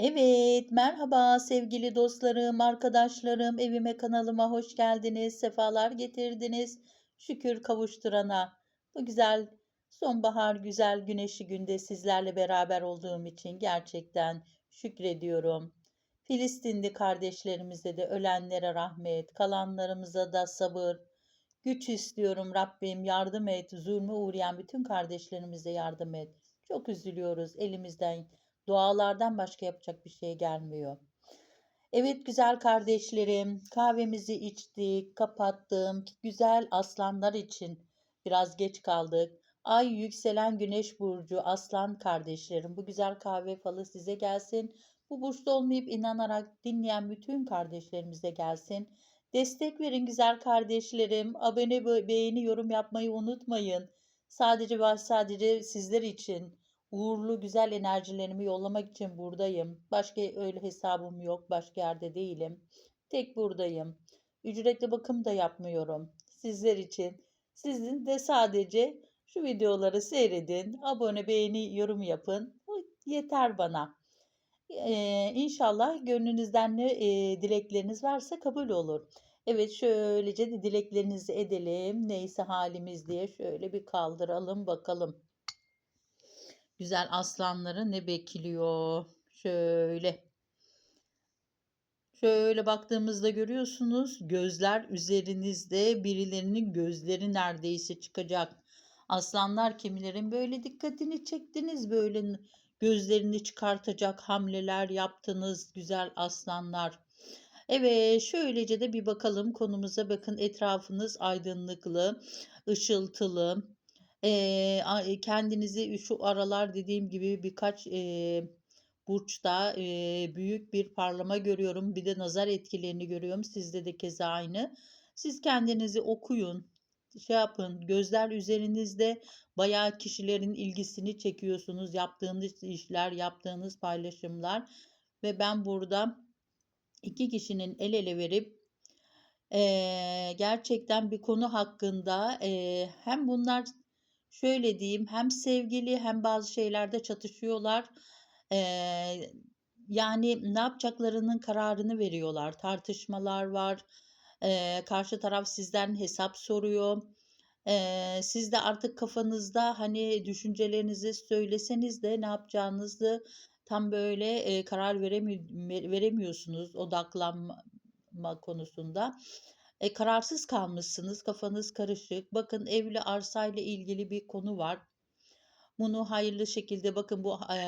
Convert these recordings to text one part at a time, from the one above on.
Evet, merhaba sevgili dostlarım, arkadaşlarım, evime kanalıma hoş geldiniz, sefalar getirdiniz. Şükür kavuşturana. Bu güzel sonbahar güzel güneşli günde sizlerle beraber olduğum için gerçekten şükrediyorum. Filistinli kardeşlerimize de ölenlere rahmet, kalanlarımıza da sabır, güç istiyorum Rabbim yardım et, zulme uğrayan bütün kardeşlerimize yardım et. Çok üzülüyoruz elimizden Dualardan başka yapacak bir şey gelmiyor. Evet güzel kardeşlerim, kahvemizi içtik, kapattım. Güzel aslanlar için biraz geç kaldık. Ay yükselen güneş burcu aslan kardeşlerim. Bu güzel kahve falı size gelsin. Bu burçta olmayıp inanarak dinleyen bütün kardeşlerimize gelsin. Destek verin güzel kardeşlerim. Abone, beğeni, yorum yapmayı unutmayın. Sadece ve sadece sizler için uğurlu güzel enerjilerimi yollamak için buradayım. Başka öyle hesabım yok. Başka yerde değilim. Tek buradayım. Ücretli bakım da yapmıyorum. Sizler için. Sizin de sadece şu videoları seyredin. Abone, beğeni, yorum yapın. O yeter bana. Ee, inşallah gönlünüzden ne e, dilekleriniz varsa kabul olur. Evet şöylece de dileklerinizi edelim. Neyse halimiz diye şöyle bir kaldıralım bakalım güzel aslanları ne bekliyor? Şöyle. Şöyle baktığımızda görüyorsunuz gözler üzerinizde birilerinin gözleri neredeyse çıkacak. Aslanlar kimilerin böyle dikkatini çektiniz böyle gözlerini çıkartacak hamleler yaptınız güzel aslanlar. Evet şöylece de bir bakalım konumuza bakın etrafınız aydınlıklı, ışıltılı, Eee, kendinizi şu aralar dediğim gibi birkaç, eee, burçta, eee, büyük bir parlama görüyorum. Bir de nazar etkilerini görüyorum. Sizde de keza aynı. Siz kendinizi okuyun, şey yapın, gözler üzerinizde bayağı kişilerin ilgisini çekiyorsunuz. Yaptığınız işler, yaptığınız paylaşımlar ve ben burada 2 kişinin el ele verip, eee, gerçekten bir konu hakkında, eee, hem bunlar Şöyle diyeyim, hem sevgili hem bazı şeylerde çatışıyorlar. Eee, yani ne yapacaklarının kararını veriyorlar. Tartışmalar var. Eee, karşı taraf sizden hesap soruyor. Eee, siz de artık kafanızda hani düşüncelerinizi söyleseniz de ne yapacağınızı tam böyle eee, karar veremi veremiyorsunuz odaklanma konusunda. E, kararsız kalmışsınız, kafanız karışık. Bakın evli arsayla ilgili bir konu var. Bunu hayırlı şekilde bakın bu e,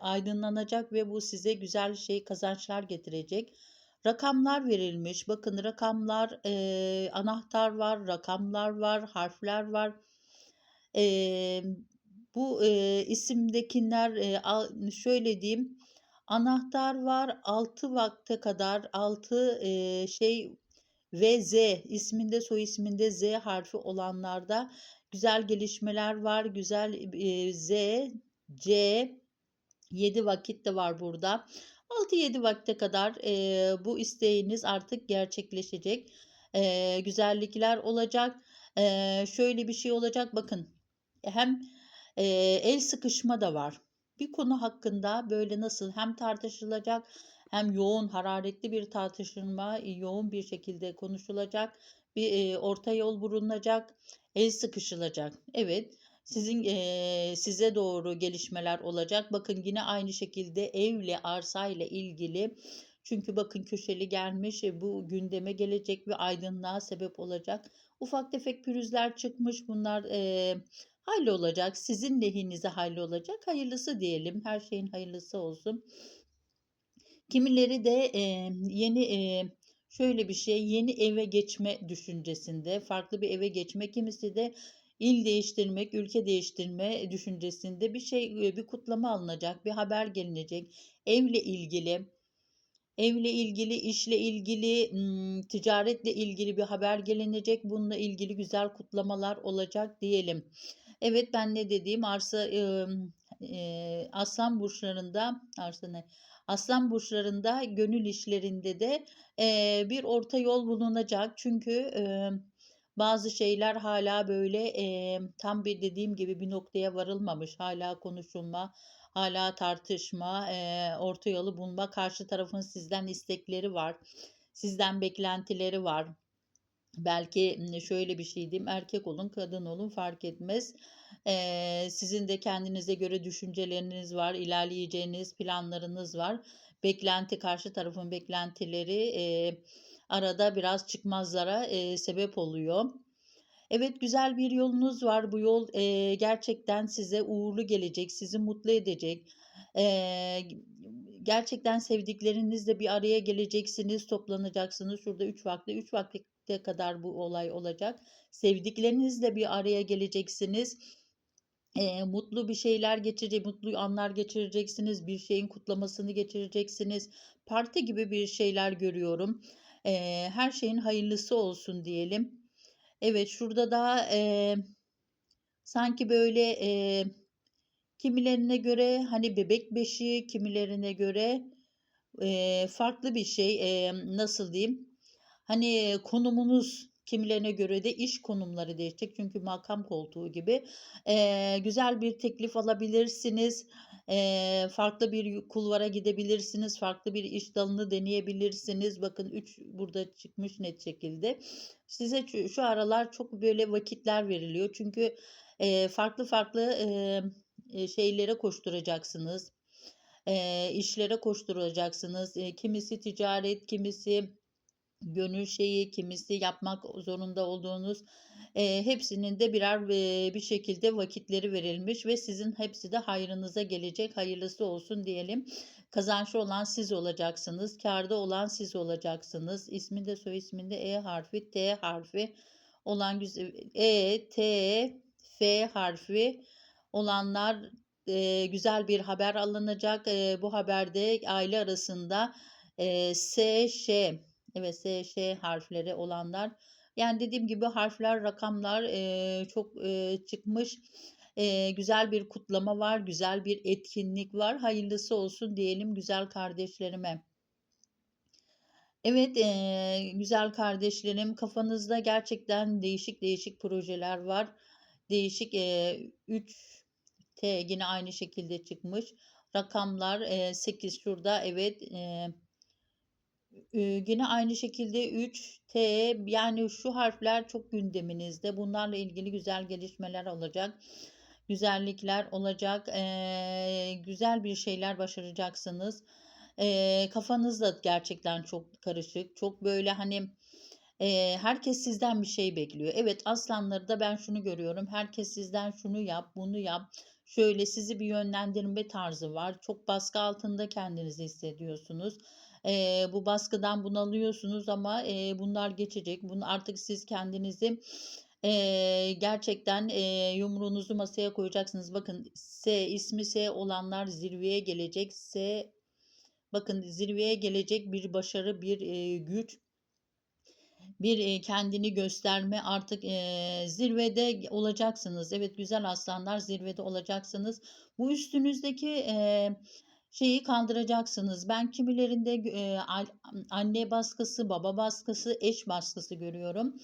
aydınlanacak ve bu size güzel şey kazançlar getirecek. Rakamlar verilmiş. Bakın rakamlar, e, anahtar var, rakamlar var, harfler var. E, bu e, isimdekiler e, şöyle diyeyim. Anahtar var 6 vakte kadar 6 e, şey ve Z isminde soy isminde Z harfi olanlarda güzel gelişmeler var. Güzel e, Z, C, 7 vakit de var burada. 6-7 vakte kadar e, bu isteğiniz artık gerçekleşecek. E, güzellikler olacak. E, şöyle bir şey olacak bakın. Hem e, el sıkışma da var. Bir konu hakkında böyle nasıl hem tartışılacak hem yoğun, hararetli bir tartışma, yoğun bir şekilde konuşulacak, bir e, orta yol bulunacak, el sıkışılacak. Evet, sizin e, size doğru gelişmeler olacak. Bakın yine aynı şekilde evle, arsayla ilgili çünkü bakın köşeli gelmiş e, bu gündeme gelecek ve aydınlığa sebep olacak. Ufak tefek pürüzler çıkmış bunlar e, hallolacak. Sizin lehinize hallolacak. Hayırlısı diyelim. Her şeyin hayırlısı olsun. Kimileri de e, yeni e, şöyle bir şey yeni eve geçme düşüncesinde farklı bir eve geçme kimisi de il değiştirmek, ülke değiştirme düşüncesinde bir şey bir kutlama alınacak, bir haber gelinecek. Evle ilgili evle ilgili, işle ilgili, ticaretle ilgili bir haber gelinecek. Bununla ilgili güzel kutlamalar olacak diyelim. Evet ben ne dediğim arsa e, e, aslan burçlarında arsa ne? Aslan burçlarında gönül işlerinde de e, bir orta yol bulunacak. Çünkü e, bazı şeyler hala böyle e, tam bir dediğim gibi bir noktaya varılmamış. Hala konuşulma, Hala tartışma, eee, orta yolu bulma, karşı tarafın sizden istekleri var, sizden beklentileri var. Belki, şöyle bir şey diyeyim, erkek olun, kadın olun fark etmez. Eee, sizin de kendinize göre düşünceleriniz var, ilerleyeceğiniz planlarınız var. Beklenti, karşı tarafın beklentileri, eee, arada biraz çıkmazlara, eee, sebep oluyor. Evet, güzel bir yolunuz var. Bu yol, eee, gerçekten size uğurlu gelecek, sizi mutlu edecek. G gerçekten sevdiklerinizle bir araya geleceksiniz, toplanacaksınız. Şurada 3 vakte, 3 vakte kadar bu olay olacak. Sevdiklerinizle bir araya geleceksiniz. Eee, mutlu bir şeyler geçirecek mutlu anlar geçireceksiniz. Bir şeyin kutlamasını geçireceksiniz. Parti gibi bir şeyler görüyorum. Eee, her şeyin hayırlısı olsun diyelim. Evet, şurada da, eee, sanki böyle, eee, kimilerine göre, hani, bebek beşiği, kimilerine göre, eee, farklı bir şey. Emm, nasıl diyeyim? Hani, konumunuz kimilerine göre de iş konumları değişecek. Çünkü makam koltuğu gibi. Eee, güzel bir teklif alabilirsiniz. Eee, farklı bir kulvara gidebilirsiniz. Farklı bir iş dalını deneyebilirsiniz. Bakın 3 burada çıkmış net şekilde. Size şu aralar çok böyle vakitler veriliyor. Çünkü, eee, farklı farklı, eee, şeylere koşturacaksınız. Eee, işlere koşturacaksınız. Eee, kimisi ticaret, kimisi gönül şeyi, kimisi yapmak zorunda olduğunuz, eee, hepsinin de birer, eee, bir şekilde vakitleri verilmiş ve sizin hepsi de hayrınıza gelecek. Hayırlısı olsun diyelim. Kazançlı olan siz olacaksınız. Kârda olan siz olacaksınız. İsminde, soy isminde E harfi, T harfi olan güze E, T, F harfi olanlar, eee, güzel bir haber alınacak. Eee, bu haberde aile arasında, eee, S, Ş, evet S, Ş harfleri olanlar, yani, dediğim gibi harfler, rakamlar, eee, çok, eee, çıkmış. Eee, güzel bir kutlama var, güzel bir etkinlik var. Hayırlısı olsun diyelim güzel kardeşlerime. Evet, eee, güzel kardeşlerim, kafanızda gerçekten değişik değişik projeler var. Değişik, eee, 3 T yine aynı şekilde çıkmış. Rakamlar, eee, 8 şurada evet, eee Gene aynı şekilde 3 T, yani, şu harfler çok gündeminizde. Bunlarla ilgili güzel gelişmeler olacak. Güzellikler olacak. Güzel bir şeyler başaracaksınız. Eee, kafanız da gerçekten çok karışık. Çok, böyle, hani, herkes sizden bir şey bekliyor. Evet, aslanlarda ben şunu görüyorum. Herkes sizden şunu yap, bunu yap. Şöyle, sizi bir yönlendirme tarzı var. Çok baskı altında kendinizi hissediyorsunuz. Eee, bu baskıdan bunalıyorsunuz ama, eee, bunlar geçecek. Bunu artık siz kendinizi, eee, gerçekten, eee, yumruğunuzu masaya koyacaksınız. Bakın S, ismi S olanlar zirveye gelecek. S bakın zirveye gelecek bir başarı, bir, eee, güç bir, kendini gösterme artık, eee, zirvede olacaksınız. Evet, güzel aslanlar zirvede olacaksınız. Bu üstünüzdeki, eee, şeyi kaldıracaksınız. Ben kimilerinde al anne baskısı, baba baskısı, eş baskısı görüyorum.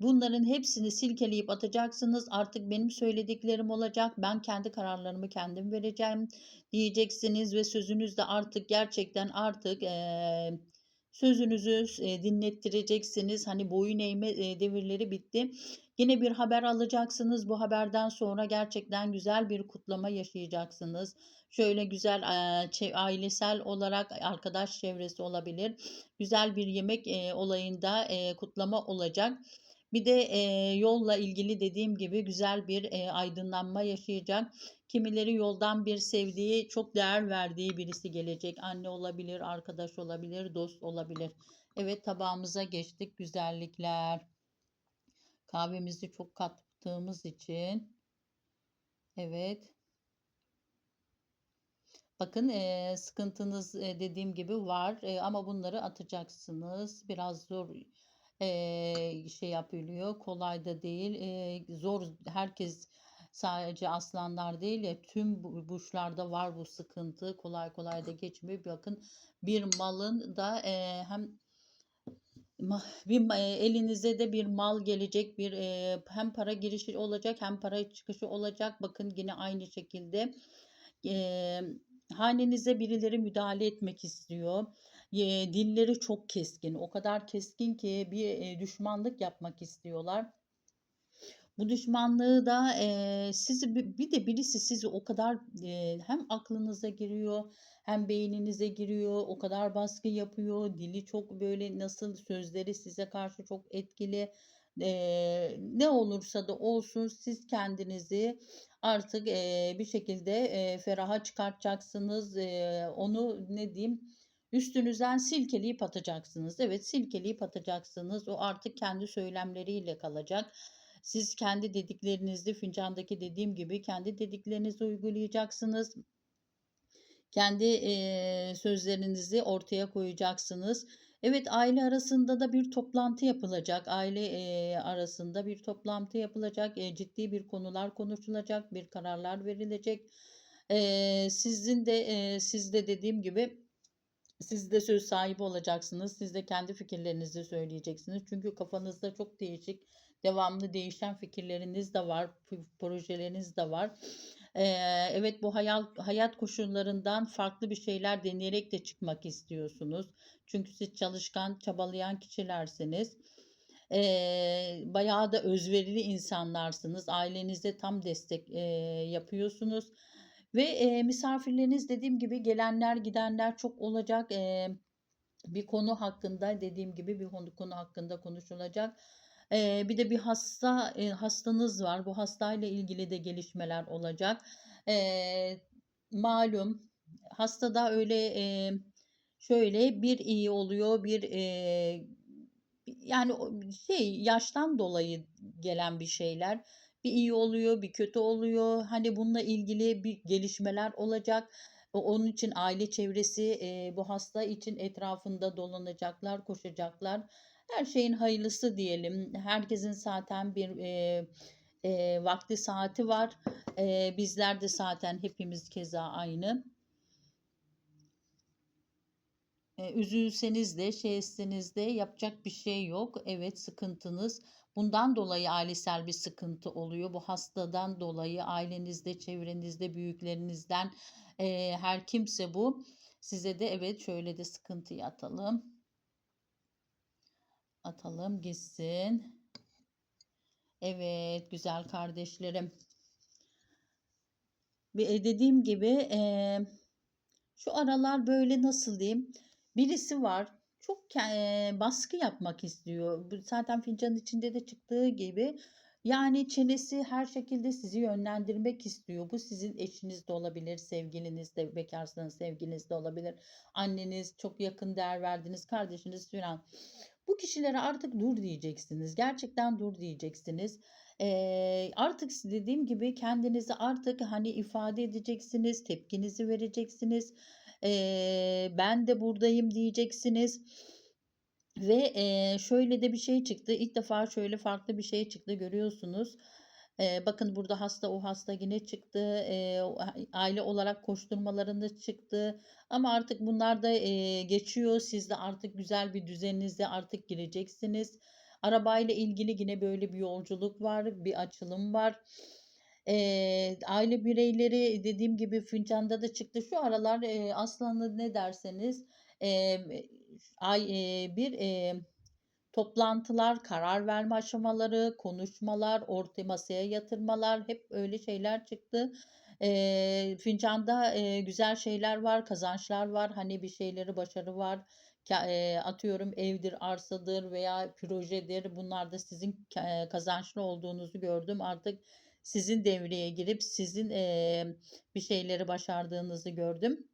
Bunların hepsini silkeleyip atacaksınız. Artık benim söylediklerim olacak. Ben kendi kararlarımı kendim vereceğim diyeceksiniz ve sözünüzde artık gerçekten artık, eee, sözünüzü dinlettireceksiniz. Hani, boyun eğme, devirleri bitti. Yine bir haber alacaksınız. Bu haberden sonra gerçekten güzel bir kutlama yaşayacaksınız. Şöyle güzel, ailesel olarak arkadaş çevresi olabilir. Güzel bir yemek, olayında, kutlama olacak. Bir de, yolla ilgili dediğim gibi güzel bir, aydınlanma yaşayacak. Kimileri yoldan bir sevdiği, çok değer verdiği birisi gelecek. Anne olabilir, arkadaş olabilir, dost olabilir. Evet, tabağımıza geçtik. Güzellikler. Kahvemizi çok kattığımız için. Evet. Bakın, eee, sıkıntınız, eee, dediğim gibi var, eee, ama bunları atacaksınız. Biraz zor, eee, şey yapılıyor, kolay da değil. Eee, zor, herkes sadece aslanlar değil ya, tüm bu burçlarda var bu sıkıntı. Kolay kolay da geçmiyor. Bakın, bir malın da, eee, hem bir elinize de bir mal gelecek, bir, eee, hem para girişi olacak hem para çıkışı olacak. Bakın, yine aynı şekilde. emm, hanenize birileri müdahale etmek istiyor. Dilleri çok keskin. O kadar keskin ki bir, eee, düşmanlık yapmak istiyorlar. Bu düşmanlığı da, eee, sizi bi bir de birisi sizi o kadar, eee, hem aklınıza giriyor hem beyninize giriyor. O kadar baskı yapıyor. Dili çok böyle nasıl sözleri size karşı çok etkili. Eee, ne olursa da olsun siz kendinizi artık, eee, bir şekilde, eee, feraha çıkartacaksınız. Eee, onu ne diyeyim, üstünüzden silkeleyip atacaksınız. Evet, silkeleyip atacaksınız. O artık kendi söylemleriyle kalacak. Siz kendi dediklerinizi fincandaki dediğim gibi kendi dediklerinizi uygulayacaksınız. Kendi, eee, sözlerinizi ortaya koyacaksınız. Evet, aile arasında da bir toplantı yapılacak. Aile, eee, arasında bir toplantı yapılacak. Eee, ciddi bir konular konuşulacak, bir kararlar verilecek. Eee, sizin de, eee, siz de dediğim gibi siz de söz sahibi olacaksınız. Siz de kendi fikirlerinizi söyleyeceksiniz. Çünkü kafanızda çok değişik, devamlı değişen fikirleriniz de var, projeleriniz de var. Evet, bu hayal hayat koşullarından farklı bir şeyler deneyerek de çıkmak istiyorsunuz. Çünkü siz çalışkan, çabalayan kişilersiniz. Eee, bayağı da özverili insanlarsınız. Ailenize tam destek, eee, yapıyorsunuz ve, eee, misafirleriniz dediğim gibi gelenler gidenler çok olacak. Eee, bir konu hakkında dediğim gibi bir konu hakkında konuşulacak. Eee, bir de bir hasta, eee, hastanız var. Bu hastayla ilgili de gelişmeler olacak. Eee, malum hastada öyle, eee, şöyle bir iyi oluyor, bir, eee, yani şey yaştan dolayı gelen bir şeyler. Bir iyi oluyor, bir kötü oluyor. Hani bununla ilgili bir gelişmeler olacak. Onun için aile çevresi, eee, bu hasta için etrafında dolanacaklar, koşacaklar. Her şeyin hayırlısı diyelim. Herkesin zaten bir, eee, eee, vakti saati var. Eee, bizler de zaten hepimiz keza aynı. Eee, üzülseniz de, şey etseniz de yapacak bir şey yok. Evet, sıkıntınız bundan dolayı ailesel bir sıkıntı oluyor. Bu hastadan dolayı ailenizde, çevrenizde, büyüklerinizden, eee, her kimse bu. Size de evet, şöyle de sıkıntıyı atalım. Atalım gitsin. Evet, güzel kardeşlerim. Eee, dediğim gibi, eee, şu aralar böyle nasıl diyeyim, birisi var. Çok eee, baskı yapmak istiyor. Zaten fincanın içinde de çıktığı gibi. Yani çenesi her şekilde sizi yönlendirmek istiyor. Bu sizin eşiniz de olabilir, sevgiliniz de, bekârsanız sevgiliniz de olabilir. Anneniz, çok yakın değer verdiğiniz kardeşiniz filan. Bu kişilere artık dur diyeceksiniz. Gerçekten dur diyeceksiniz. Eee, artık dediğim gibi kendinizi artık, hani, ifade edeceksiniz, tepkinizi vereceksiniz. Eee, ben de buradayım diyeceksiniz. Ve, eee, şöyle de bir şey çıktı. İlk defa şöyle farklı bir şey çıktı görüyorsunuz. Bakın burada hasta, o hasta yine çıktı. Aile olarak koşturmalarında çıktı. Ama artık bunlar da, geçiyor. Siz de artık güzel bir düzeninize artık gireceksiniz. Arabayla ilgili yine böyle bir yolculuk var, bir açılım var. Eee, aile bireyleri dediğim gibi fincanda da çıktı. Şu aralar, eee, aslında ne derseniz, emm, ay eee, bir, eee, toplantılar, karar verme aşamaları, konuşmalar, orta masaya yatırmalar hep öyle şeyler çıktı. Eee, fincanda, eee, güzel şeyler var, kazançlar var. Hani, bir şeyleri başarı var. Atıyorum evdir, arsadır veya projedir. Bunlarda sizin kazançlı olduğunuzu gördüm. Artık sizin devreye girip sizin, bir şeyleri başardığınızı gördüm.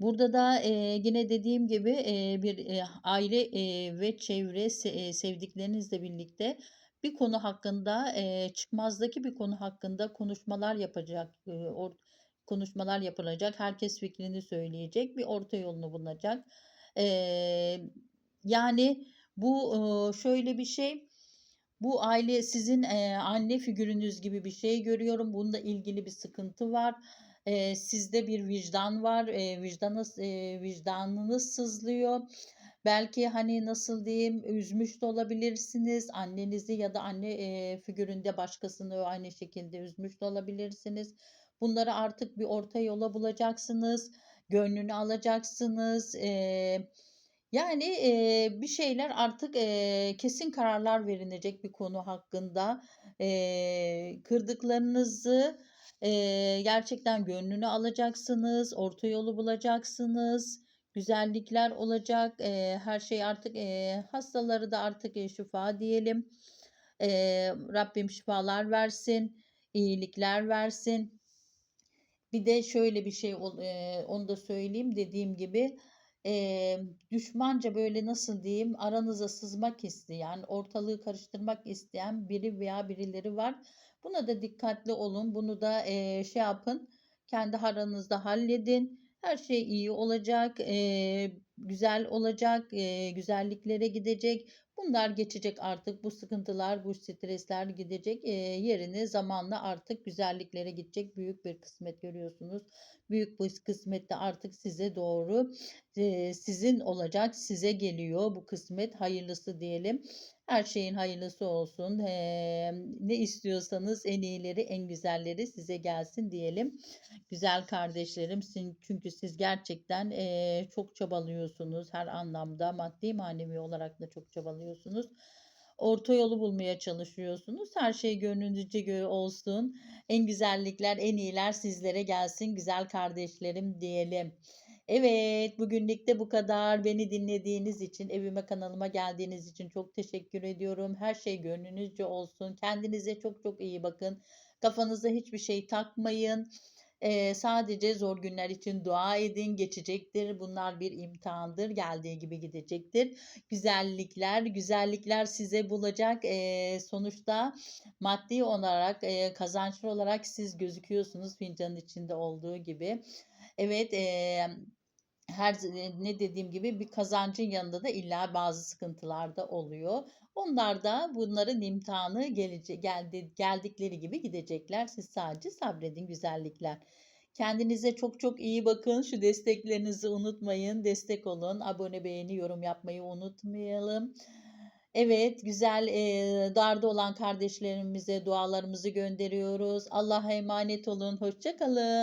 Burada da, eee, yine dediğim gibi, eee, bir, eee, aile, eee, ve çevre se eee, sevdiklerinizle birlikte bir konu hakkında, eee, çıkmazdaki bir konu hakkında konuşmalar yapacak, eee, or konuşmalar yapılacak. Herkes fikrini söyleyecek, bir orta yolunu bulunacak. Eee, yani bu, ııı, şöyle bir şey, bu aile sizin, eee, anne figürünüz gibi bir şey görüyorum. Bununla ilgili bir sıkıntı var. Eee, sizde bir vicdan var. Eee, vicdanız eee, vicdanınız sızlıyor. Belki, hani, nasıl diyeyim, üzmüş de olabilirsiniz. Annenizi ya da anne, eee, figüründe başkasını aynı şekilde üzmüş de olabilirsiniz. Bunları artık bir orta yola bulacaksınız. Gönlünü alacaksınız. Eee, yani, eee, bir şeyler artık, eee, kesin kararlar verilecek bir konu hakkında. Eee, kırdıklarınızı, eee, gerçekten gönlünü alacaksınız. Orta yolu bulacaksınız. Güzellikler olacak. Eee, her şey artık, eee, hastaları da artık, eee, şifa diyelim. Eee, Rabbim şifalar versin, iyilikler versin. Bir de şöyle bir şey eee, onu da söyleyeyim. Dediğim gibi, emm, düşmanca, böyle, nasıl diyeyim, aranıza sızmak isteyen, ortalığı karıştırmak isteyen biri veya birileri var. Buna da dikkatli olun. Bunu da, eee, şey yapın, kendi aranızda halledin. Her şey iyi olacak, eee, güzel olacak, eee, güzelliklere gidecek. Bunlar geçecek artık. Bu sıkıntılar, bu stresler gidecek. Eee, yerine zamanla artık güzelliklere gidecek büyük bir kısmet görüyorsunuz. Büyük bir kısmet de artık size doğru, eee, sizin olacak, size geliyor bu kısmet. Hayırlısı diyelim. Her şeyin hayırlısı olsun. Emm, ne istiyorsanız en iyileri, en güzelleri size gelsin diyelim. Güzel kardeşlerim, çünkü siz gerçekten, eee, çok çabalıyorsunuz her anlamda. Maddi manevi olarak da çok çabalıyorsunuz. Orta yolu bulmaya çalışıyorsunuz. Her şey gönlünüzce göre olsun. En güzellikler, en iyiler sizlere gelsin güzel kardeşlerim diyelim. Evet, bugünlük de bu kadar. Beni dinlediğiniz için, evime, kanalıma geldiğiniz için çok teşekkür ediyorum. Her şey gönlünüzce olsun. Kendinize çok çok iyi bakın. Kafanıza hiçbir şey takmayın. Eee, sadece zor günler için dua edin. Geçecektir. Bunlar bir imtihandır. Geldiği gibi gidecektir. Güzellikler, güzellikler size bulacak. Eee, sonuçta maddi olarak, eee, kazançlı olarak siz gözüküyorsunuz fincanın içinde olduğu gibi. Evet, emm, her ne dediğim gibi bir kazancın yanında da illa bazı sıkıntılar da oluyor. Onlar da bunların imtihanı gelece geldi geldikleri gibi gidecekler. Siz sadece sabredin güzellikler. Kendinize çok çok iyi bakın. Şu desteklerinizi unutmayın. Destek olun. Abone, beğeni, yorum yapmayı unutmayalım. Evet, güzel, eee, darda olan kardeşlerimize dualarımızı gönderiyoruz. Allah'a emanet olun. Hoşça kalın.